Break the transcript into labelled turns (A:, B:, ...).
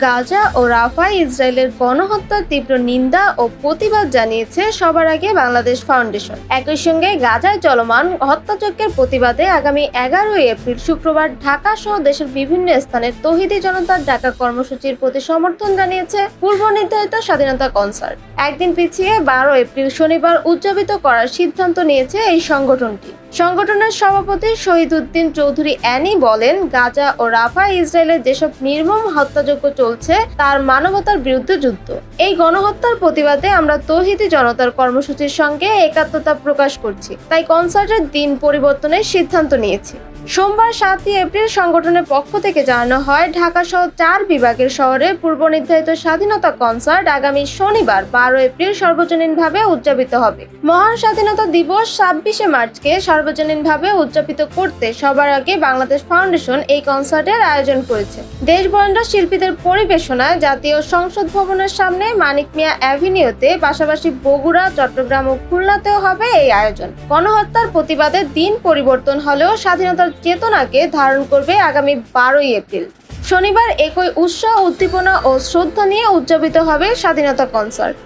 A: গাজা ও রাফায় ইসরায়েলের গণহত্যার তীব্র নিন্দা ও প্রতিবাদ জানিয়েছে সবার আগে বাংলাদেশ ফাউন্ডেশন। একই সঙ্গে গাজায় চলমান হত্যাযজ্ঞের প্রতিবাদে আগামী এগারোই এপ্রিল শুক্রবার ঢাকা সহ দেশের বিভিন্ন স্থানে তহিদি জনতার ডাকা কর্মসূচির প্রতি সমর্থন জানিয়েছে পূর্ব নির্ধারিত স্বাধীনতা কনসার্ট। একদিন পিছিয়ে বারো এপ্রিল শনিবার উদযাপিত করার সিদ্ধান্ত নিয়েছে এই সংগঠনটি। সংগঠনের সভাপতি শহীদ উদ্দিন চৌধুরী অ্যানি বলেন, গাজা ও রাফা ইসরায়েলের যেসব নির্মম হত্যাযজ্ঞ চলছে, তার মানবতার বিরুদ্ধে যুদ্ধ। এই গণহত্যার প্রতিবাদে আমরা তৌহিদি জনতার কর্মসূচির সঙ্গে একাত্মতা প্রকাশ করছি। তাই কনসার্টের দিন পরিবর্তনের সিদ্ধান্ত নিয়েছি। সোমবার সাতই এপ্রিল সংগঠনের পক্ষ থেকে জানানো হয়, ঢাকা সহ চার বিভাগের শহরে পূর্ব নির্ধারিত স্বাধীনতা কনসার্ট আগামী শনিবার বারো এপ্রিল সর্বজনীনভাবে উদযাপিত হবে। মহান স্বাধীনতা দিবস ছাব্বিশে মার্চকে সর্বজনীনভাবে উদযাপিত করতে সবার আগে বাংলাদেশ ফাউন্ডেশন এই কনসার্টের আয়োজন করেছে। দেশবরেণ্য শিল্পীদের পরিবেশনায় জাতীয় সংসদ ভবনের সামনে মানিক মিয়া অ্যাভিনিউতে পাশাপাশি বগুড়া, চট্টগ্রাম ও খুলনাতেও হবে এই আয়োজন। গণহত্যার প্রতিবাদে দিন পরিবর্তন হলেও স্বাধীনতার চেতনাকে ধারণ করবে আগামী বারোই এপ্রিল। শনিবার একই উৎসাহ, উদ্দীপনা ও শ্রদ্ধা নিয়ে উদযাপিত হবে স্বাধীনতা কনসার্ট।